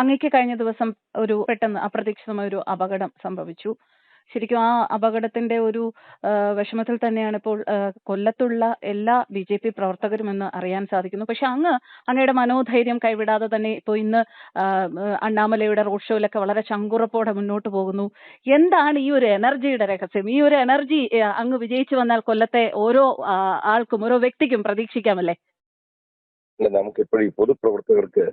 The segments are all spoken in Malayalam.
അങ്ങയ്ക്ക് കഴിഞ്ഞ ദിവസം ഒരു പെട്ടെന്ന് അപ്രതീക്ഷിതമായ ഒരു അപകടം സംഭവിച്ചു. ശരിക്കും ആ അപകടത്തിന്റെ ഒരു ഏഹ് വിഷമത്തിൽ തന്നെയാണ് ഇപ്പോൾ ഏഹ് കൊല്ലത്തുള്ള എല്ലാ ബി ജെ പി പ്രവർത്തകരും എന്ന് അറിയാൻ സാധിക്കുന്നു. പക്ഷെ അങ്ങ് അങ്ങയുടെ മനോധൈര്യം കൈവിടാതെ തന്നെ ഇപ്പോൾ ഇന്ന് അണ്ണാമലയുടെ റോഡ് ഷോയിലൊക്കെ വളരെ ചങ്കുറപ്പോടെ മുന്നോട്ട് പോകുന്നു. എന്താണ് ഈ ഒരു എനർജിയുടെ രഹസ്യം? ഈ ഒരു എനർജി അങ്ങ് വിജയിച്ചു വന്നാൽ കൊല്ലത്തെ ഓരോ ആൾക്കും ഓരോ വ്യക്തിക്കും പ്രതീക്ഷിക്കാമല്ലേ? അല്ല നമുക്ക് എപ്പോഴും ഈ പൊതുപ്രവർത്തകർക്ക്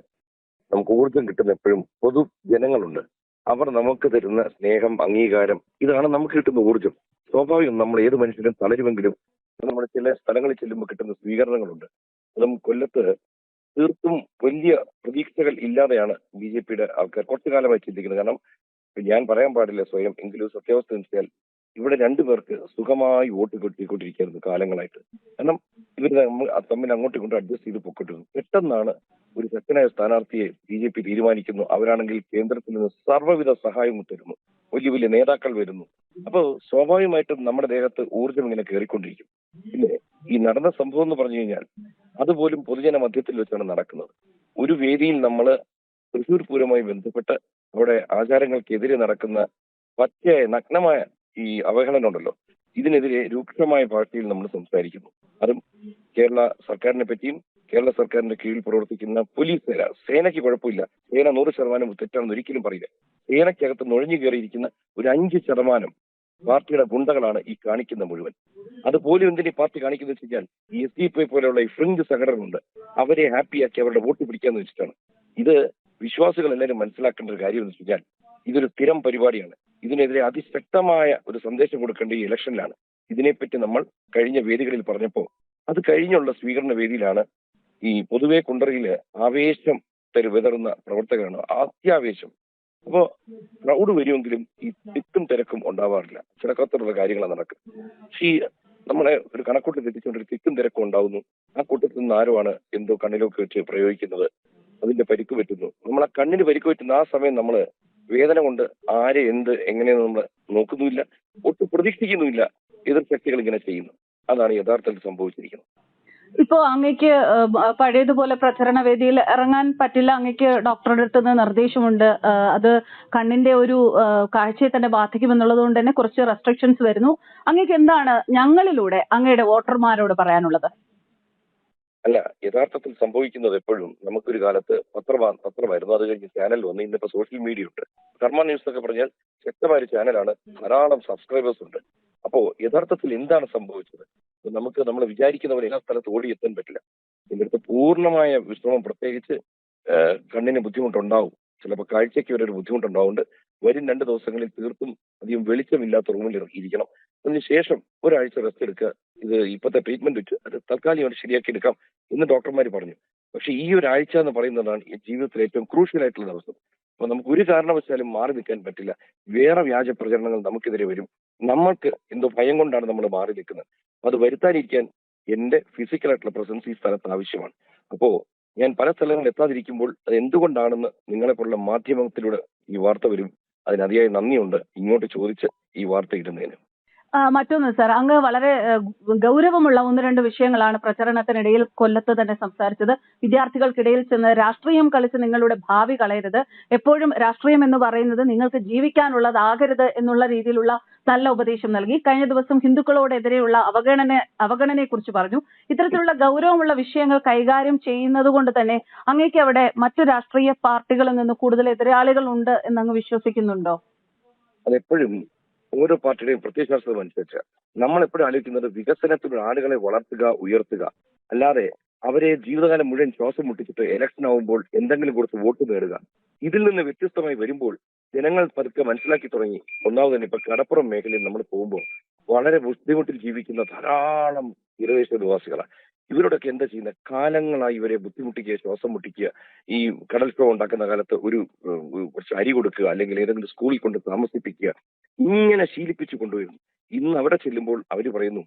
നമുക്ക് ഊർജം കിട്ടുന്ന എപ്പോഴും പൊതു ജനങ്ങളുണ്ട്. അവർ നമുക്ക് തരുന്ന സ്നേഹം അംഗീകാരം ഇതാണ് നമുക്ക് കിട്ടുന്ന ഊർജം സ്വാഭാവികം നമ്മൾ ഏത് മനുഷ്യരും തളരുമെങ്കിലും നമ്മൾ ചില സ്ഥലങ്ങളിൽ ചെല്ലുമ്പോൾ കിട്ടുന്ന സ്വീകരണങ്ങളുണ്ട്. അതും കൊല്ലത്ത് തീർത്തും വലിയ പ്രതീക്ഷകൾ ഇല്ലാതെയാണ് ബി ജെ പിയുടെ ആൾക്കാർ കുറച്ചു കാലമായി ചിന്തിക്കുന്നത്. കാരണം ഞാൻ പറയാൻ പാടില്ല സ്വയം എങ്കിലും സത്യാവസ്ഥ വെച്ചാൽ ഇവിടെ രണ്ടുപേർക്ക് സുഖമായി വോട്ട് കിട്ടിക്കൊണ്ടിരിക്കുകയായിരുന്നു കാലങ്ങളായിട്ട്. കാരണം ഇവർ തമ്മിൽ അങ്ങോട്ടും ഇങ്ങോട്ടും അഡ്ജസ്റ്റ് ചെയ്ത് പൊക്കിട്ടിരുന്നു പെട്ടെന്നാണ് ഒരു ശക്തനായ സ്ഥാനാർത്ഥിയെ ബി ജെ പി തീരുമാനിക്കുന്നു. അവരാണെങ്കിൽ കേന്ദ്രത്തിൽ നിന്ന് സർവവിധ സഹായവും തരുന്നു. വലിയ വലിയ നേതാക്കൾ വരുന്നു. അപ്പോൾ സ്വാഭാവികമായിട്ടും നമ്മുടെ ദേഹത്ത് ഊർജം ഇങ്ങനെ കയറിക്കൊണ്ടിരിക്കും പിന്നെ ഈ നടന്ന സംഭവം എന്ന് പറഞ്ഞു കഴിഞ്ഞാൽ അതുപോലും പൊതുജന മധ്യത്തിൽ വെച്ചാണ് നടക്കുന്നത്. ഒരു വേദിയിൽ നമ്മൾ തൃശൂർ പൂരവുമായി ബന്ധപ്പെട്ട് അവിടെ ആചാരങ്ങൾക്കെതിരെ നടക്കുന്ന പച്ചയായ നഗ്നമായ ഈ അവഹേളനം ഉണ്ടല്ലോ ഇതിനെതിരെ രൂക്ഷമായ ഭാഷയിൽ നമ്മൾ സംസാരിക്കുന്നു. അതും കേരള സർക്കാരിനെ പറ്റിയും കേരള സർക്കാരിന്റെ കീഴിൽ പ്രവർത്തിക്കുന്ന പോലീസ് സേന സേനയ്ക്ക് കുഴപ്പമില്ല. സേന നൂറ് ശതമാനം തെറ്റാണെന്ന് ഒരിക്കലും പറയില്ല. സേനയ്ക്കകത്ത് നുഴഞ്ഞു കയറിയിരിക്കുന്ന ഒരു അഞ്ച് ശതമാനം പാർട്ടിയുടെ ഗുണ്ടകളാണ് ഈ കാണിക്കുന്ന മുഴുവൻ. അതുപോലും എന്തിനീ പാർട്ടി കാണിക്കുന്നത് വെച്ച് കഴിഞ്ഞാൽ ഈ എസ് ഡി പി പോലെയുള്ള ഈ ഫ്രിഞ്ച് സംഘടനകളുണ്ട്. അവരെ ഹാപ്പിയാക്കി അവരുടെ വോട്ട് പിടിക്കാന്ന് വെച്ചിട്ടാണ്. ഇത് വിശ്വാസികൾ എല്ലാവരും മനസ്സിലാക്കേണ്ട ഒരു കാര്യം എന്ന് വെച്ച് ഇതൊരു സ്ഥിരം പരിപാടിയാണ്. ഇതിനെതിരെ അതിശക്തമായ ഒരു സന്ദേശം കൊടുക്കേണ്ട ഈ ഇലക്ഷനിലാണ് ഇതിനെപ്പറ്റി നമ്മൾ കഴിഞ്ഞ വേദികളിൽ പറഞ്ഞപ്പോൾ അത് കഴിഞ്ഞുള്ള സ്വീകരണ വേദിയിലാണ് ഈ പൊതുവെ കുണ്ടറിയിൽ ആവേശം തരു വിതറുന്ന പ്രവർത്തകരാണ് അത്യാവേശം. അപ്പോ ക്രൗഡ് വരുമെങ്കിലും ഈ തിക്കും തിരക്കും ഉണ്ടാവാറില്ല. ചിലക്കത്തുള്ള കാര്യങ്ങളാണ് നടക്കുക ഈ നമ്മളെ ഒരു കണക്കൂട്ടി തെറ്റിച്ചുകൊണ്ട് തിക്കും തിരക്കും ഉണ്ടാവുന്നു. ആ കൂട്ടത്തിൽ നിന്ന് ആരുമാണ് എന്തോ കണ്ണിലൊക്കെ വെച്ച് പ്രയോഗിക്കുന്നത്? അതിന്റെ പരിക്ക് പറ്റുന്നു. നമ്മൾ ആ കണ്ണിന് പരിക്ക് പറ്റുന്ന ആ സമയം നമ്മൾ വേദന കൊണ്ട് ആരെ എന്ത് എങ്ങനെയെന്ന് നമ്മൾ നോക്കുന്നുമില്ല. ഒട്ടും പ്രതീക്ഷിക്കുന്നുമില്ല. എതിർ ശക്തികൾ ഇങ്ങനെ ചെയ്യുന്നു. അതാണ് യഥാർത്ഥത്തിൽ സംഭവിച്ചിരിക്കുന്നത്. ഇപ്പോ അങ്ങേക്ക് പഴയതുപോലെ പ്രചരണ വേദിയിൽ ഇറങ്ങാൻ പറ്റില്ല അങ്ങേക്ക് ഡോക്ടറുടെ അടുത്ത് നിന്ന് നിർദ്ദേശമുണ്ട് അത് കണ്ണിന്റെ ഒരു കാഴ്ചയെ തന്നെ ബാധിക്കുമെന്നുള്ളത് കൊണ്ട് തന്നെ കുറച്ച് റെസ്ട്രിക്ഷൻസ് വരുന്നു. അങ്ങേക്ക് എന്താണ് ഞങ്ങളിലൂടെ അങ്ങയുടെ വോട്ടർമാരോട് പറയാനുള്ളത്? അല്ല യഥാർത്ഥത്തിൽ സംഭവിക്കുന്നത് എപ്പോഴും നമുക്കൊരു കാലത്ത് പത്രമാ പത്രമായിരുന്നു. അത് കഴിഞ്ഞ് ചാനൽ വന്ന് ഇന്നിപ്പോ സോഷ്യൽ മീഡിയ ഉണ്ട് കർമ്മ ന്യൂസ് ഒക്കെ പറഞ്ഞാൽ ശക്തമായ ഒരു ചാനലാണ് ധാരാളം സബ്സ്ക്രൈബേഴ്സ് ഉണ്ട്. അപ്പോ യഥാർത്ഥത്തിൽ എന്താണ് സംഭവിച്ചത്? നമുക്ക് നമ്മൾ വിചാരിക്കുന്ന പോലെ എല്ലാ സ്ഥലത്ത് എത്താൻ പറ്റില്ല. ഇതിനടുത്ത് പൂർണമായ വിശ്രമം പ്രത്യേകിച്ച് കണ്ണിന് ബുദ്ധിമുട്ടുണ്ടാവും. ചിലപ്പോൾ കാഴ്ചയ്ക്ക് വരെ ഒരു ബുദ്ധിമുട്ടുണ്ടാവുന്നുണ്ട്. വരും രണ്ട് ദിവസങ്ങളിൽ തീർത്തും അധികം വെളിച്ചമില്ലാത്ത റൂമിൽ ഇരിക്കണം. അതിനുശേഷം ഒരാഴ്ച റെസ്റ്റ് എടുക്കുക. ഇത് ഇപ്പോഴത്തെ ട്രീറ്റ്മെന്റ് വെച്ച് അത് തൽക്കാലികമായിട്ട് ശരിയാക്കി എടുക്കാം എന്ന് ഡോക്ടർമാർ പറഞ്ഞു. പക്ഷെ ഈ ഒരാഴ്ച എന്ന് പറയുന്നതാണ് ജീവിതത്തിൽ ഏറ്റവും ക്രൂഷ്യൽ ആയിട്ടുള്ള ദിവസം അപ്പൊ നമുക്ക് ഒരു കാരണവശാലും മാറി നിൽക്കാൻ പറ്റില്ല. വേറെ വ്യാജ പ്രചരണങ്ങൾ നമുക്കെതിരെ വരും. നമ്മൾക്ക് എന്തോ ഭയം കൊണ്ടാണ് നമ്മൾ മാറി നിൽക്കുന്നത്. അത് വരുത്താനിരിക്കാൻ എന്റെ ഫിസിക്കൽ ആയിട്ടുള്ള പ്രസൻസ് ഈ സ്ഥലത്ത് ആവശ്യമാണ്. അപ്പോ ഞാൻ പല സ്ഥലങ്ങളിൽ എത്താതിരിക്കുമ്പോൾ അത് എന്തുകൊണ്ടാണെന്ന് നിങ്ങളെ പോലുള്ള മാധ്യമത്തിലൂടെ ഈ വാർത്ത വരും. അതിന് അതിയായ നന്ദിയുണ്ട് ഇങ്ങോട്ട് ചോദിച്ച് ഈ വാർത്ത ഇടുന്നതിന്. മറ്റൊന്ന് സാർ അങ്ങ് വളരെ ഗൗരവമുള്ള ഒന്ന് രണ്ട് വിഷയങ്ങളാണ് പ്രചരണത്തിനിടയിൽ കൊല്ലത്ത് തന്നെ സംസാരിച്ചത്. വിദ്യാർത്ഥികൾക്കിടയിൽ ചെന്ന് രാഷ്ട്രീയം കളിച്ച് നിങ്ങളുടെ ഭാവി കളയരുത്. എപ്പോഴും രാഷ്ട്രീയം എന്ന് പറയുന്നത് നിങ്ങൾക്ക് ജീവിക്കാനുള്ളതാകരുത് എന്നുള്ള രീതിയിലുള്ള നല്ല ഉപദേശം നൽകി. കഴിഞ്ഞ ദിവസം ഹിന്ദുക്കളോടെതിരെയുള്ള അവഗണന അവഗണനയെ കുറിച്ച് പറഞ്ഞു. ഇത്തരത്തിലുള്ള ഗൗരവമുള്ള വിഷയങ്ങൾ കൈകാര്യം ചെയ്യുന്നത് കൊണ്ട് തന്നെ അങ്ങേക്ക് അവിടെ മറ്റു രാഷ്ട്രീയ പാർട്ടികളിൽ നിന്ന് കൂടുതൽ എതിരാളികൾ ഉണ്ട് എന്നങ്ങ് വിശ്വസിക്കുന്നുണ്ടോ? അതെപ്പോഴും ഓരോ പാർട്ടിയുടെയും പ്രത്യയശാസ്ത്രം അനുസരിച്ച് നമ്മൾ എപ്പോഴും ആലോചിക്കുന്നത് വികസനത്തിലൂടെ ആളുകളെ വളർത്തുക ഉയർത്തുക. അല്ലാതെ അവരെ ജീവിതകാലം മുഴുവൻ ശ്വാസം മുട്ടിച്ചിട്ട് ഇലക്ഷൻ ആവുമ്പോൾ എന്തെങ്കിലും കൊടുത്ത് വോട്ട് നേടുക. ഇതിൽ നിന്ന് വ്യത്യസ്തമായി വരുമ്പോൾ ജനങ്ങൾ പതുക്കെ മനസ്സിലാക്കി തുടങ്ങി. ഒന്നാമത് തന്നെ ഇപ്പൊ കടപ്പുറം മേഖലയിൽ നമ്മൾ പോകുമ്പോൾ വളരെ ബുദ്ധിമുട്ടിൽ ജീവിക്കുന്ന ധാരാളം തീരദേശ നിവാസികളാണ് ഇവരോടൊക്കെ എന്താ ചെയ്യുന്നത് കാലങ്ങളായി ഇവരെ ബുദ്ധിമുട്ടിക്കുക ശ്വാസം മുട്ടിക്കുക ഈ കടൽ ഷോ ഉണ്ടാക്കുന്ന കാലത്ത് ഒരു കുറച്ച് അരി കൊടുക്കുക അല്ലെങ്കിൽ ഏതെങ്കിലും സ്കൂളിൽ കൊണ്ട് താമസിപ്പിക്കുക ഇങ്ങനെ ശീലിപ്പിച്ചു കൊണ്ടുവരുന്നു. ഇന്ന് അവിടെ ചെല്ലുമ്പോൾ അവർ പറയുന്നു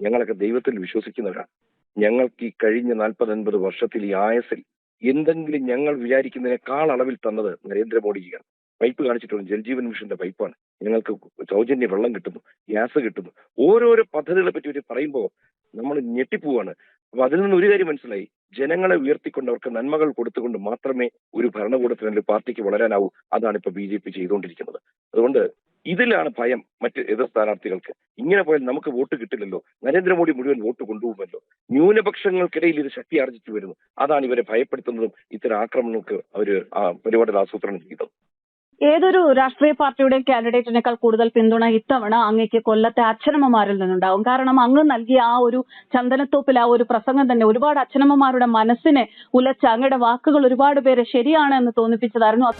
ഞങ്ങളൊക്കെ ദൈവത്തിൽ വിശ്വസിക്കുന്നവരാണ് ഞങ്ങൾക്ക് ഈ കഴിഞ്ഞ നാൽപ്പത് അൻപത് വർഷത്തിൽ ഈ ആയസിൽ എന്തെങ്കിലും ഞങ്ങൾ വിചാരിക്കുന്നതിനേക്കാൾ അളവിൽ തന്നത് നരേന്ദ്രമോദിജിയാണ് പൈപ്പ് കാണിച്ചിട്ടുണ്ട് ജൽജീവൻ മിഷന്റെ പൈപ്പാണ്. ഞങ്ങൾക്ക് സൗജന്യ വെള്ളം കിട്ടുന്നു ഗ്യാസ് കിട്ടുന്നു. ഓരോരോ പദ്ധതികളെ പറ്റി ഒരു പറയുമ്പോൾ നമ്മൾ ഞെട്ടിപ്പോവാണ്. അപ്പൊ അതിൽ നിന്ന് ഒരു കാര്യം മനസ്സിലായി. ജനങ്ങളെ ഉയർത്തിക്കൊണ്ട് അവർക്ക് നന്മകൾ കൊടുത്തുകൊണ്ട് മാത്രമേ ഒരു ഭരണകൂടത്തിന് അല്ലെങ്കിൽ പാർട്ടിക്ക് വളരാനാവൂ. അതാണ് ഇപ്പൊ ബി ജെ പി ചെയ്തുകൊണ്ടിരിക്കുന്നത്. അതുകൊണ്ട് ഇതിലാണ് ഭയം മറ്റ് എതിർ സ്ഥാനാർത്ഥികൾക്ക്. ഇങ്ങനെ പോയാൽ നമുക്ക് വോട്ട് കിട്ടില്ലല്ലോ. നരേന്ദ്രമോദി മുഴുവൻ വോട്ട് കൊണ്ടുപോകുമല്ലോ. ന്യൂനപക്ഷങ്ങൾക്കിടയിൽ ഇത് ശക്തി ആർജിച്ചു വരുന്നു. അതാണ് ഇവരെ ഭയപ്പെടുത്തുന്നതും ഇത്തരം ആക്രമണങ്ങൾക്ക് അവർ പരിപാടികൾ ആസൂത്രണം ചെയ്തത്. ഏതൊരു രാഷ്ട്രീയ പാർട്ടിയുടെയും കാൻഡിഡേറ്റിനേക്കാൾ കൂടുതൽ പിന്തുണ ഇത്തവണ അങ്ങേക്ക് കൊല്ലത്തെ അച്ഛനമ്മമാരിൽ നിന്നുണ്ടാവും. കാരണം അങ്ങ് നൽകിയ ആ ഒരു ചന്ദനത്തോപ്പിൽ ആ ഒരു പ്രസംഗം തന്നെ ഒരുപാട് അച്ഛനമ്മമാരുടെ മനസ്സിനെ ഉലച്ച അങ്ങയുടെ വാക്കുകൾ ഒരുപാട് പേരെ ശരിയാണ് എന്ന് തോന്നിപ്പിച്ചതായിരുന്നു.